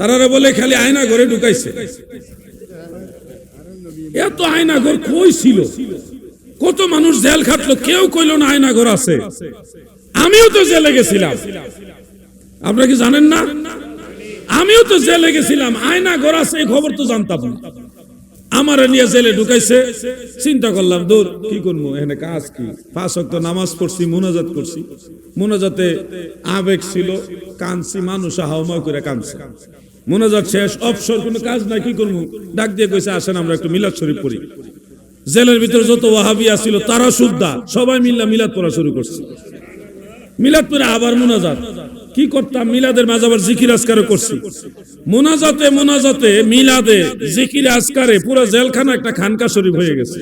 তারারে বলে খালি আয়না ঘরে ঢুকাইছে। এত আয়না ঘর কই ছিল? কত মানুষ জেল খাটলো, কেউ কইলো না আয়না ঘর আছে। আমিও তো জেলে গেছিলাম। আপনারা কি জানেন না? আমিও তো জেলে গেছিলাম, আয়না ঘর আছে, এই খবর তো জানতাম না। আমার নিয়ে জেলে ঢুকাইছে। চিন্তা করলাম, দূর, কি করব? এখানে কাজ কি? পাঁচ অক্ট নামাজ পড়ছি, মোনাজাত করছি। মোনাজাতে আবেগ ছিল কানছি মানুষ হাওমা করে কানছে মোনাজাত শেষ, অবসর, কোনো কাজ নাই, কি করব? ডাক দিয়ে কইছে, আসেন, আমরা একটু মিলাদ শরীফ পড়ি। জেলের ভিতরে যত ওয়াহাবিয়া ছিল তারা সুদ্ধা, সবাই মিল্লা মিলাদ পড়া শুরু করছে। মিলাদ পরে আবার মোনাজাত। কি করতাম? মিলাদের মাঝে আবার জিকির আজকারও করছি। মোনাজাতে মোনাজাতে, মিলাদে জিকির আজকারে পুরো জেলখানা একটা খানকা শরীফ হয়ে গেছে।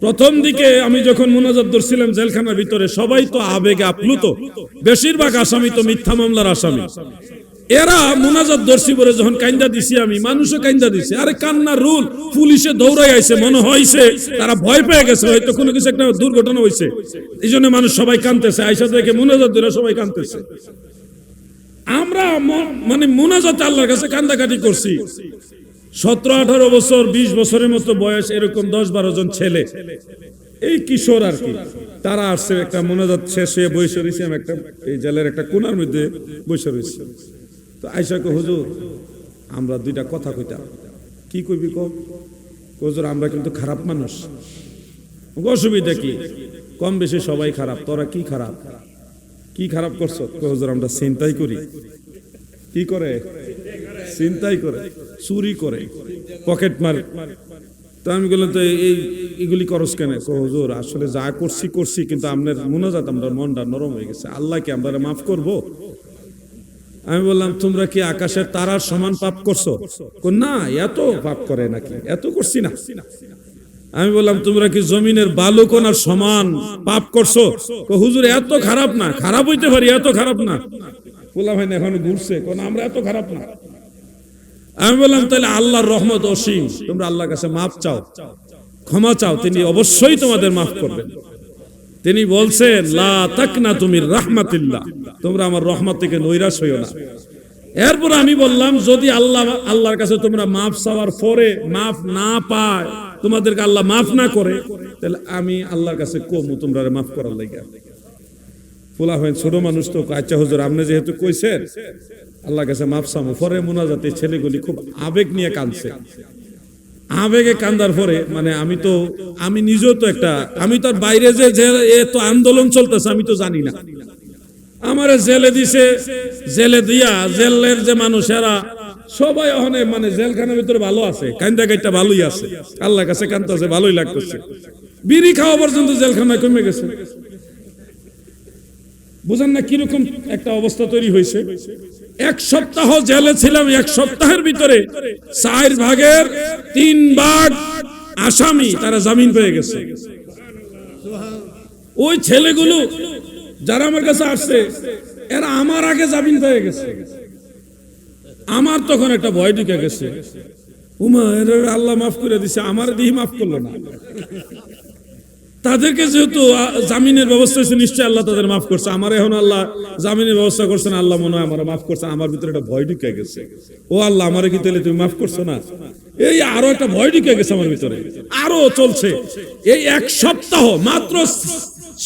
প্রথম দিকে আমি যখন মোনাজাত ধরছিলাম জেলখানার ভিতরে, সবাই তো আবেগে আপ্লুত। বেশিরভাগ আসামি তো মিথ্যা মামলার আসামি। এরা মোনাজাত দর্শি বলে যখন কাইন্দা দিছি আমি, মানুষও কাইন্দা দিছে। আরে কান্না রুল, পুলিশে দৌড়াই আইছে, মনে হইছে, তারা ভয় পেয়ে গেছে, হয়তো কোনো কিছু একটা দুর্ঘটনা হইছে। এই জন্য মানুষ সবাই কানতেছে আইসা থেকে মোনাজাত ধরে সবাই কানতেছে আমরা মানে মোনাজাত আল্লাহর কাছে কান্দাকাটি করছি। সতেরো আঠারো বছর, বিশ বছরের মতো বয়স, এরকম দশ বারো জন ছেলে। এই কিশোর আর কি। তারা আসছে একটা মোনাজাত শেষ বসে রয়েছে আমি একটা এই জেলের একটা কোনার মধ্যে বসে রয়েছে তো আইসাকে হুজুর, আমরা দুইটা কথা কইতাম। কি কইবি ক হুজুর, আমরা কিন্তু খারাপ মানুষ। অসুবিধা কি? কম বেশি সবাই খারাপ, তোরা কি খারাপ? কি খারাপ করছ? হুজুর, আমরা চিন্তাই করি। কি করে? চিন্তাই করে, চুরি করে, পকেট মার। তো আমি বললাম, তো এই এগুলি করস কেন? হুজুর, আসলে যা করছি করছি, কিন্তু আপনার মোনাজাত আমরা মনটা নরম হয়ে গেছে। আল্লাহকে আমরা মাফ করব? আমি বললাম, তোমরা কি আকাশের তারার সমান পাপ করছ? না, এত পাপ করে নাকি? এত করছি না। আমি বললাম, তোমরা কি জমিনের বালুকোনার সমান পাপ করছ? হুজুর, এত খারাপ না, খারাপ হইতে পারি, এত খারাপ না। বললাম ভাই এখন ঘুরছে কোন আমরা এত খারাপ না। আমি বললাম, তাহলে আল্লাহর রহমত অসীম। তোমরা আল্লাহর কাছে মাফ চাও, ক্ষমা চাও, তিনি অবশ্যই তোমাদের মাফ করবেন। তিনি বলছেন, লা তাকনা তুমি রাহমাতিল্লাহ। তোমরা আমার রহমত থেকে নৈরাশ হইও না। এরপর আমি বললাম, যদি আল্লাহ, আল্লাহর কাছে তোমরা মাফ চাওয়ার পরে মাফ না পায়, তোমাদেরকে আল্লাহ মাফ না করে, তাহলে আমি আল্লাহর কাছে কমু তোমরা মাফ করার লাগে। ফুলা হয় ছোট মানুষ তো আচ্ছা হুজুর, আপনি যেহেতু কইছেন, আল্লাহর কাছে মাফ চামো পরে মোনাজাতে ছেলেগুলি খুব আবেগ নিয়ে কাঁদছে। আবেগে কান্দার পরে মানে আমি তো, আমি নিজেও তো একটা, আমি তো বাইরে যে এত আন্দোলন চলতেছে, আমি তো জানি না। আমার জেলে দিছে, জেলে দিয়া জেলের যে মানুষেরা, সবাই ওখানে মানে জেলখানার ভিতরে ভালো আছে, কান্দা কাইটা ভালোই আছে। আল্লাহর কাছে কান্দতেছে ভালোই লাগতেছে। বিড়ি খাওয়া পর্যন্ত জেলখানায় কমে গেছে। বুঝেন না কীরকম একটা অবস্থা তৈরি হয়েছে। এক সপ্তাহ জেলে ছিলাম, এক সপ্তাহের ভিতরে চার ভাগের তিন ভাগ আসামি তারা জামিন পেয়ে গেছে। ওই ছেলেগুলো যারা আমার কাছে আসছে, এরা আমার আগে জামিন পেয়ে গেছে। আমার তখন একটা ভয় ঢুকে গেছে। উমা এরা আল্লাহ মাফ করে দিছে, আমার দিহি মাফ করল না। তাদেরকে যেহেতু জামিনের ব্যবস্থা হয়েছে, নিশ্চয়ই আল্লাহ তাদের মাফ করছে। আমার এখন আল্লাহ জামিনের ব্যবস্থা করছেন আল্লাহ মনে হয় আমার মাফ করছে, আমার ভিতরে একটা ভয় ঢুকে গেছে। ও আল্লাহ, আমার কি তাহলে তুমি মাফ করছ না? এই আরও একটা ভয় ঢুকে গেছে আমার ভিতরে। আরও চলছে। এই এক সপ্তাহ মাত্র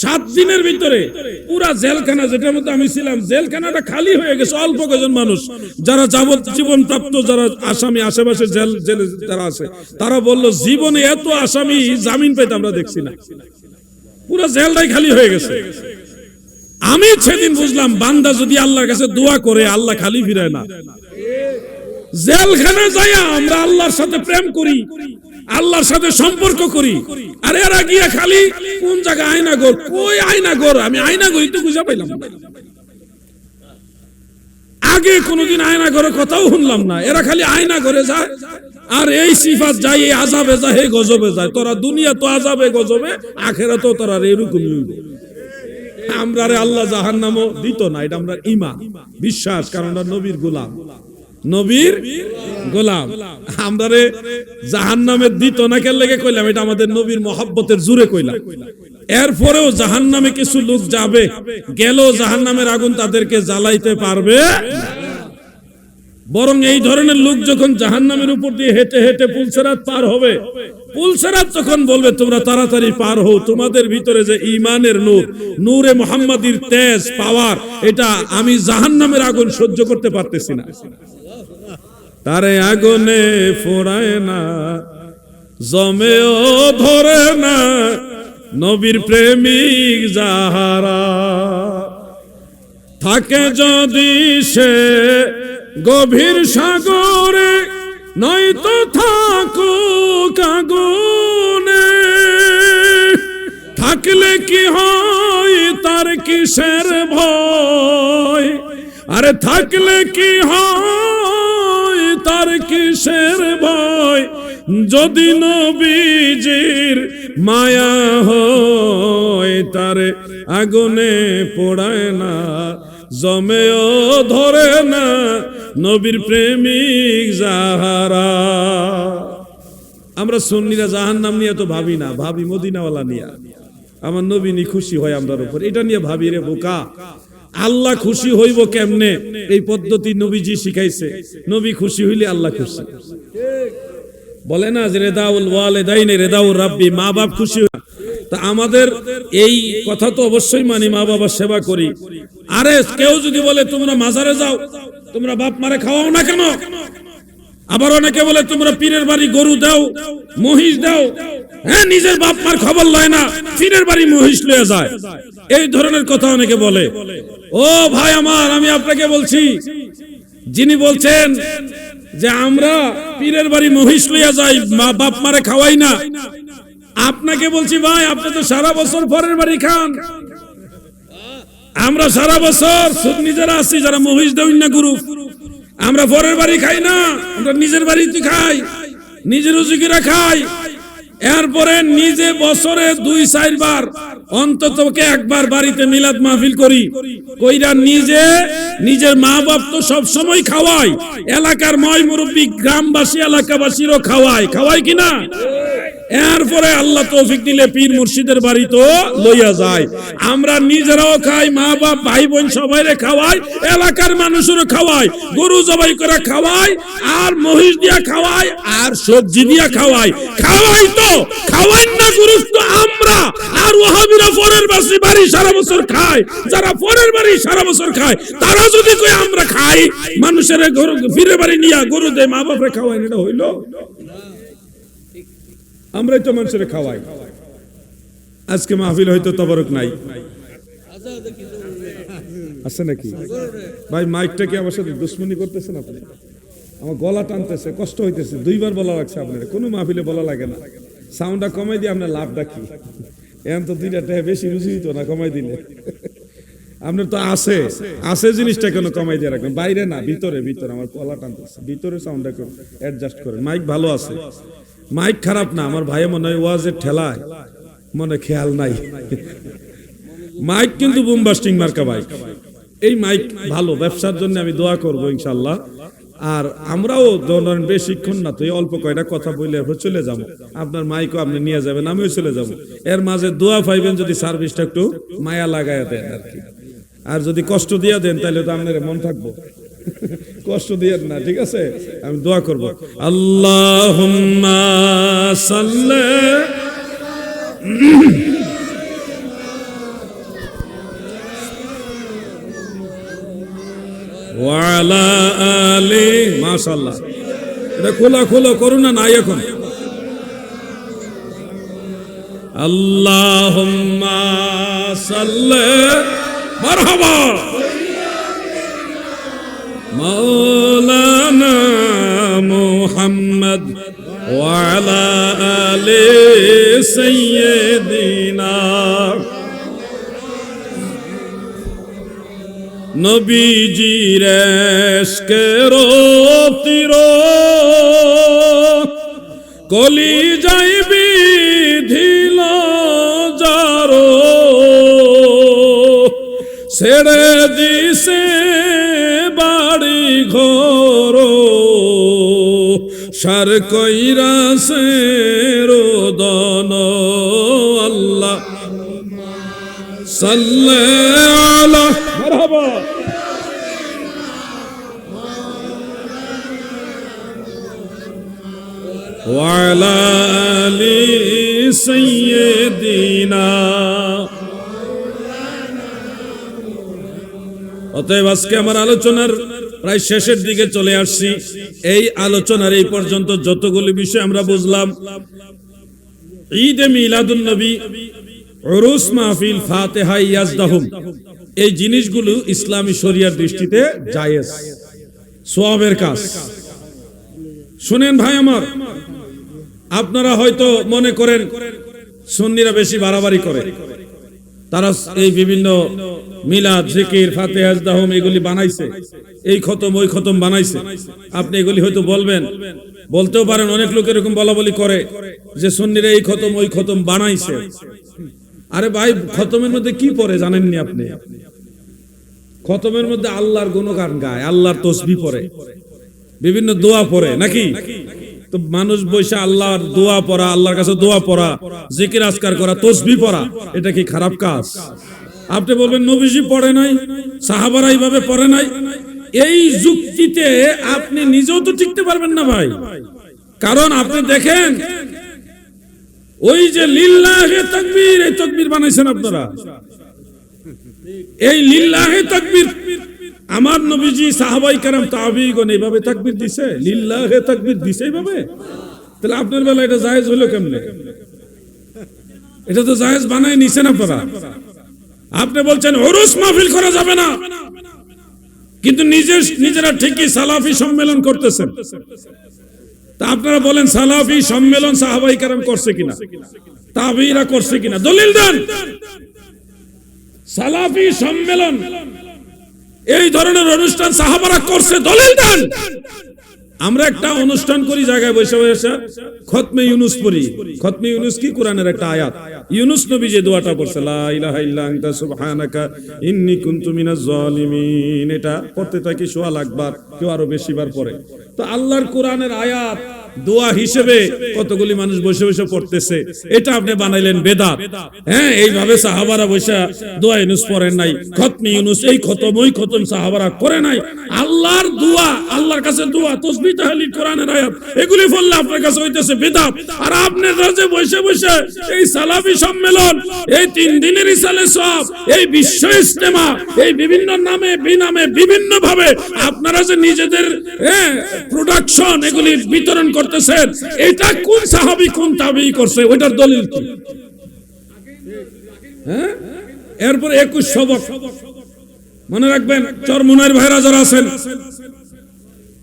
সাত দিনের ভিতরে পুরা জেলখানা, যেটার মধ্যে আমি ছিলাম, জেলখানাটা খালি হয়ে গেছে, অল্প কজন মানুষ। যারা জীবন প্রাপ্ত, যারা আসামি, আশেপাশে জেল, জেলে যারা আছে, তারা বলল, জীবনে এত আসামি জামিন পেতে আমরা দেখছি না। পুরো জেলটাই খালি হয়ে গেছে। আমি সেদিন বুঝলাম, বান্দা যদি আল্লাহর কাছে দোয়া করে, আল্লাহ খালি ফিরায় না। জেলখানে যাইয়া আমরা আল্লাহর সাথে প্রেম করি। আল্লাহর সাথে সম্পর্ক করি। আর, এরা গিয়া খালি, কোন জায়গায় আয়না গোর কই আয়না গোর আমি আয়না গড়ি তো বুঝা পাইলাম। আগে কোনোদিন আয়না ঘরে কথাও শুনলাম না। এরা খালি আয়না ঘরে যায়, আর এই সিফাত যায়, এই আজাবে যায় হে গজবে যায়। তোরা দুনিয়া তো আজাবে গজবে আখেরা তো তোরা এরকমই হইব। আমরা আল্লাহ জাহান নামও দিত না, এটা আমরা ইমান বিশ্বাস, কারণ নবীর গোলাম। নবীর গোলাম। আমরা রে জাহান নামের দিত না কে লেগে কইলাম, এটা আমাদের নবীর মহাব্বতের জুড়ে কইলাম। এরপরেও জাহান নামে কিছু লোক যাবে গেল জাহান নামের আগুন তাদেরকে জ্বালাইতে পারবে বরং এই ধরনের লোক যখন জাহান্নামের উপর দিয়ে হেঁটে হেঁটে পুলসেরাত পার হবে, পুলসেরাত যখন বলবে, তোমরা তাড়াতাড়ি পার হও, তোমাদের ভিতরে যে ইমানের নূর, নূরে মোহাম্মদীর তেজ, পাওয়ার, এটা আমি জাহান্নামের আগুন সহ্য করতে পারতেছি না। তারে আগুনে ফোড়ায় না, জমেও ধরে না নবীর প্রেমিক যাহারা। থাকে যদি সে গভীর সাগরে, নয়তো থাকো কাগুনে থাকলে কি হয় তার কিসের ভয়? আরে থাকলে কি হয় তার কিসের ভয়? যদি নবীজির মায়া হয়, তারে আগুনে পোড়ায় না, জমেও ধরে না নবীর প্রেমিক যাহারা। আমরা সুন্নিরা জাহান নাম নিয়ে তো ভাবি না, ভাবি মদিনাওয়ালা নিয়ে। আমার নবী নি খুশি হয় আমরার উপর। এটা নিয়ে ভাবি রে বোকা। আল্লাহ খুশি হইব কেমনে? এই পদ্ধতি নবীজি শিখাইছে। নবী খুশি হইলে আল্লাহ খুশি। বলে না যে রেদাউল ওয়ালেদাইনে রেদাউল রাব্বি, মা বাপ খুশি। তা আমাদের এই কথা তো অবশ্যই মানি, মা বাবার সেবা করি। আরে কেউ যদি বলে, তোমরা মাজারে যাও, তোমরা বাপ মারে খাওয়াও না কেন? আবার অনেকে বলে, তোমরা পীরের বাড়ি গরু দাও, মহিষ দাও। হ্যাঁ নিজের বাপ মার খবর লয় না, পীরের বাড়ি মহিষ লয়ে যায়। এই ধরনের কথা অনেকে বলে। ও ভাই আমার, আমি আপনাকে বলছি, যিনি বলছেন যে আমরা পীরের বাড়ি মহিষ লইয়া যাই, মা বাপ মারে খাওয়াই না। আপনাকে বলছি ভাই, আপনি তো সারা বছর পরের বাড়ি খান। আমরা সারা বছর নিজেরা আছি যারা মহিষ দেউন না গুরু। আমরা পরের বাড়ি খাই না, আমরা নিজের বাড়িতে খাই নিজের রুজিকিরা খাই। এরপরে নিজে বছরে দুই, চারবার অন্ততকে একবার বাড়িতে মিলাদ মাহফিল করি। কইরা নিজে, নিজের মা বাপ তো সব সময় খাওয়াই এলাকার ময় মুরব্বী গ্রামবাসী, এলাকাবাসীরও খাওয়ায়। খাওয়ায় কিনা এরপরে আল্লাহ তৌফিক দিলে পীর মুর্শিদের বাড়ি তো লইয়া যায়। আমরা নিজেরাও খাই, মা বাপ, ভাই বোন সবাইরে খাওয়াই, এলাকার মানুষেরও খাওয়াই, গরু জবাই করে খাওয়াই, আর মহিষ দিয়া খাওয়াই, আর সবজি দিয়া খাওয়াই। খাওয়াই তো খাওয়াই না গুরুত্ব আমরা। আর ওহাবিরা পরের বাসি বাড়ি সারা বছর খায়, যারা পরের বাড়ি সারা বছর খায়, তারা যদি কই আমরা খাই, মানুষের গরু ফিরে বাড়ি নিয়া গরু দেয়, মা বাপরে খাওয়াই, এটা হইল? আমরাই তো মানুষের খাওয়াই। আজকে মাহফিল হয়তো তবরক নাই। আছে নাকি? ভাই, মাইকটা কি আমার সাথে দুশ্মনী করতেছেন আপনি? আমার গলা টানতেছে, কষ্ট হইতেছে। দুইবার বলা লাগছে আপনার। কোনো মাহফিলে বলা লাগে না। সাউন্ডটা কমাই দিয়ে আপনার লাভটা কি এখন তো দুইটা টাকা বেশি রুচি হইতো না কমাই দিলে। আপনার তো আছে। আছে জিনিসটা কেন কমাই দিয়ে রাখবেন? বাইরে না, ভিতরে ভিতরে। আমার গলা টানতেছে। ভিতরে সাউন্ডটা অ্যাডজাস্ট করেন। মাইক ভালো আছে। মাইক খারাপ না, আমার ভাই মনে হয় ওয়াজের ঠেলায়। মনে খেয়াল নাই। মাইক কিন্তু বুমবাস্টিং মার্কা মাইক এই মাইক ভালো, ব্যবসার জন্য আমি দোয়া করব ইনশাল্লাহ। আর আমরাও ধরেন বেশিক্ষণ না তো এই অল্প কয়টা কথা বলে এরপর চলে যাব। আপনার মাইকও আপনি নিয়ে যাবেন, আমিও চলে যাব। এর মাঝে দোয়া পাইবেন যদি সার্ভিসটা একটু মায়া লাগায় দেন আর কি। আর যদি কষ্ট দিয়ে দেন, তাহলে তো আপনার মন থাকব। কষ্ট দিয়ে না, ঠিক আছে? আমি দোয়া করব। আল্লাহ ওয়ালা আলি মাশাল্লাহ এটা খোলা খোলো করুন না, নাই এখন। আল্লাহুম্মা সাল্লি। মারহাবা! مولانا محمد وعلى آل سيدنا নবীজির এসকের তীর কলি যাইবি ধিল যারো ছেড়ে দিছে বাড়ি ঘর সার কইরা সে রোদন আল্লাহ। সাল্লে আল্লাহ মারহাবা। وعلى অতএব আজকে আমার আলোচনার প্রায় শেষের দিকে চলে আসছি। এই আলোচনার এই পর্যন্ত যতগুলি বিষয় আমরা বুঝলাম, ঈদে মিলাদুন নবী, উরুস মাহফিল, ফাতেহা, ইয়াজদাহুম, এই জিনিসগুলো ইসলামী শরিয়ার দৃষ্টিতে জায়েজ, সোয়াবের কাজ। শুনেন ভাই আমার, আপনারা হয়তো মনে করেন, সুন্নিরা বেশি বাড়াবাড়ি করে। তারা এই বিভিন্ন মিলাদ, জিকির, ফাতে, আজদাহম, এগুলি বানাইছে। এই খতম, ওই খতম বানাইছে। আপনি এগুলি হয়তো বলবেন। বলতেও পারেন, অনেক লোক এরকম বলা বলি করে যে সুন্নিরা এই খতম, ওই খতম বানাইছে। আরে ভাই, খতমের মধ্যে কি পড়ে জানেননি আপনি? খতমের মধ্যে আল্লাহর গুণগান গায়, আল্লাহর তসবি পড়ে বিভিন্ন দোয়া পড়ে নাকি? তো মানুষ বসে আল্লাহর দোয়া পড়া, আল্লাহর কাছে দোয়া পড়া, জিকির, আজকার করা, তসবি পড়া, এটা কি খারাপ কাজ? আপনি বলবেন, নবীজি পড়ে নাই, সাহাবারা এইভাবে পড়ে নাই। এই যুক্তিতে আপনি নিজেও তো টিকতে পারবেন না ভাই। কারণ আপনি দেখেন, ওই যে লিল্লাহে তাকবীর, এই তাকবীর বানাইছেন আপনারা। এই লিল্লাহে তাকবীর আমার নবীজি সাহাবাই কারাম তাবিগণ এইভাবে তাকবীর দিছে? লিল্লাহে তাকবীর দিছে এইভাবে? তাহলে আপনার বেলা এটা জায়েজ হলো কেমনে? এটা তো জায়েজ বানাই নিছেন আপনারা। আপনি বলছেন, ওরস মাহফিল করা যাবে না। কিন্তু নিজের নিজেরা ঠিকই সালাফি সম্মেলন করতেছেন। তা আপনারা বলেন, সালাফি সম্মেলন সাহাবাই কারাম করছে কিনা? তাবিরা করছে কিনা? দলিল দেন! সালাফি সম্মেলন এই ধরনের অনুষ্ঠান সাহাবারা করছে, দলিল দেন। আমরা একটা অনুষ্ঠান করি, জায়গায় বসে বসে। খতমে ইউনুস পড়ি। খতমে ইউনুস কি? কোরআনের একটা আয়াত। ইউনুস নবী যে দোয়াটা পড়ছে, লা ইলাহা ইল্লা আনতা সুবহানাকা, ইন্নী কুনতু মিনাজ জালিমিন। এটা পড়তে থাকি সোয়া লাখবার, কেউ আরও বেশিবার পড়ে। তো আল্লাহর কোরআনের আয়াত দোয়া হিসেবে কতগুলি মানুষ বসে বসে পড়তেছে। এটা আপনি বানাইলেন বেদাত। হ্যাঁ এইভাবে সাহাবারা বসে দোয়া ইউনুস পড়েন নাই। খতমি ইউনুস, এই খতম, ওই খতম সাহাবারা করে নাই। আল্লাহর দোয়া, আল্লাহর কাছে দোয়া তসবিহ তাহলিল, কোরআনের আয়াত, এগুলি বললে আপনার কাছে হইতেছে বেদাত। আর আপনি যে বসে বসে এই সালাফি সম্মেলন, এই তিন দিনের ইসালে সব এই বিশ্ব ইস্তেমা এই বিভিন্ন নামে, বিনামে বিভিন্ন ভাবে আপনারা যে নিজেদের প্রোডাকশন এগুলি বিতরণ করতেছেন এটা কোন সাহাবি, কোন তাবি করছে? ওইটার দলিল হ্যাঁ? এরপর একুশ শবক মনে রাখবেন চরমুনার ভাইরা যারা আছেন,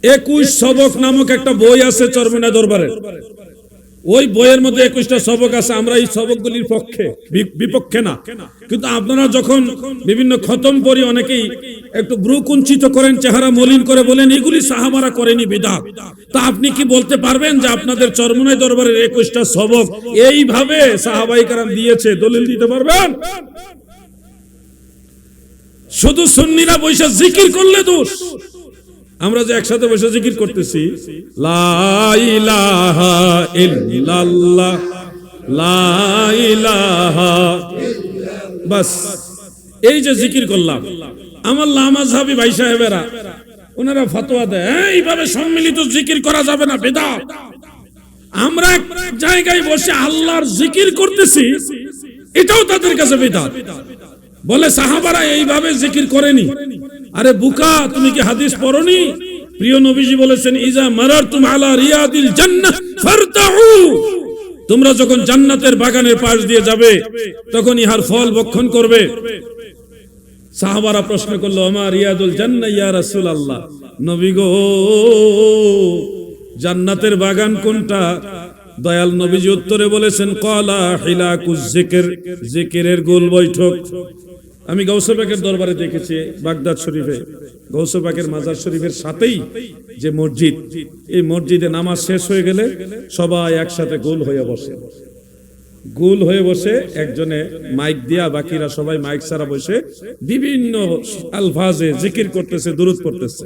একুশ শবক নামক একটা বই আছে চরমুনা দরবারে। ওই বইয়ের মধ্যে একুশটা সবক আছে, আমরা এই সবকগুলির পক্ষে বিপক্ষে না। কিন্তু আপনারা যখন বিভিন্ন খতম পড়ি অনেকেই একটু ব্রু কুঞ্চিত করেন, চেহারা মলিন করে বলেন, এগুলি সাহাবারা করেনি বিদাত। তা আপনি কি বলতে পারবেন যে আপনাদের চরমুনাই দরবারের একুশটা সবক এইভাবে সাহাবাই কারাম দিয়েছে? দলিল দিতে পারবেন? শুধু সুন্নিরা বৈশাখ জিকির করলে দোষ। আমরা যে একসাথে বসে জিকির করতেছি এই যে জিকির করলাম আমার লামা সাহাবি ভাই সাহেবেরা ওনারা ফতোয়া দেয় "হ্যাঁ, এইভাবে সম্মিলিত জিকির করা যাবে না বেদা আমরা এক জায়গায় বসে আল্লাহর জিকির করতেছি এটাও তাদের কাছে বেদা বলে সাহাবারা এইভাবে জিকির করেনি। আরে বুকা, তুমি কি হাদিস পড়নি? প্রিয় নবীজি বলেছেন, ইজা মারারতুম আলা রিয়াদিল জান্নাহ ফারতাউ। তোমরা যখন জান্নাতের বাগানের পাশ দিয়ে যাবে, তখন ইহার ফল ভক্ষণ করবে। সাহাবারা প্রশ্ন করল আমার রিয়াদুল জান্নাহ, ইয়া রাসূলুল্লাহ? নবী গো, জান্নাতের বাগান কোনটা? দয়াল নবীজি উত্তরে বলেছেন কলা হিলাকুজ জিকির। জিকিরের গোল বৈঠক। আমি গৌসবাকের দরবারে দেখেছি বাগদাদ শরীফে। গৌসবাকের মাজার শরীফের সাথেই যে মসজিদ, এই মসজিদে নামাজ শেষ হয়ে গেলে সবাই একসাথে গোল হয়ে বসে। গোল হয়ে বসে একজনে মাইক দিয়া, বাকিরা সবাই মাইক ছাড়া বসে বিভিন্ন আলফাজে জিকির করতেছে দূরত পড়তেছে।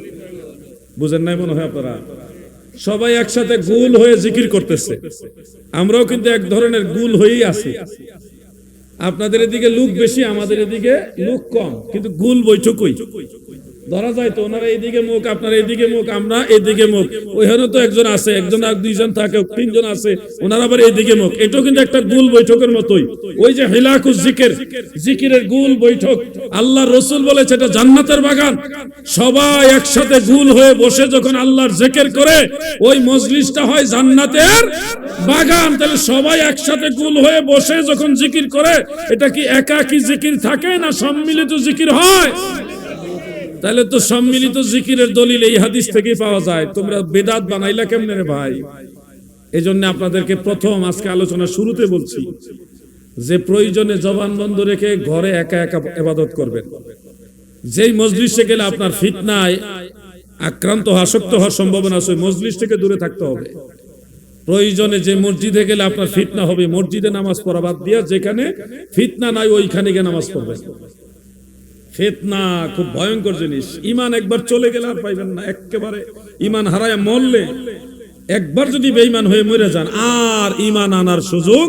বুঝেন নাই মনে হয় আপনারা? সবাই একসাথে গুল হয়ে জিকির করতেছে। আমরাও কিন্তু এক ধরনের গুল হয়েই আছি। আপনাদের এদিকে লুক বেশি, আমাদের এদিকে লুক কম, কিন্তু গুল বৈঠকই। ধরা যায় তো, ওনারা এইদিকে মুখ, আপনার এইদিকে মুখ, আমরা এইদিকে মুখ। ওইখানে তো একজন আছে, একজন আর দুইজন থাকে, তিনজন আছে, ওনারা আবার এইদিকে মুখ। এটাও কিন্তু একটা গুল বৈঠকের মতোই। ওই যে হেলাকুস জিকির, জিকিরের গুল বৈঠক, আল্লাহ রসুল বলেছে, এটা জান্নাতের বাগান। সবাই একসাথে গুল হয়ে বসে যখন আল্লাহর জেকের করে, ওই মজলিসটা হয় জান্নাতের বাগান। তাহলে সবাই একসাথে গুল হয়ে বসে যখন জিকির করে, এটা কি একাকি জিকির থাকে না সম্মিলিত জিকির হয়? তাহলে তো সম্মিলিত জিকিরের দলিল এই হাদিস থেকেই পাওয়া যায়। তোমরা বেদাত বানাইলা কেমনে রে ভাই? এই জন্য আপনাদেরকে প্রথম আজকে আলোচনা শুরুতে বলছি যে প্রয়োজনে জবান বন্ধ রেখে ঘরে একা একা এবাদত করবেন। যেই মজলিসে গেলে আপনার ফিতনায় আক্রান্ত আসক্ত হওয়ার সম্ভাবনা আছে মজলিস থেকে দূরে থাকতে হবে। প্রয়োজনে যে মসজিদে গেলে আপনার ফিতনা হবে, মসজিদে নামাজ পড়া বাদ দিয়া যেখানে ফিতনা নাই, ওইখানে গিয়ে নামাজ পড়বেন। ফেতনা, খুব ভয়ঙ্কর জিনিস। ইমান একবার চলে গেলে আর পাইবেন না একেবারে ইমান হারায় মরলে একবার যদি বেঈমান হয়ে মরে যান, আর ইমান আনার সুযোগ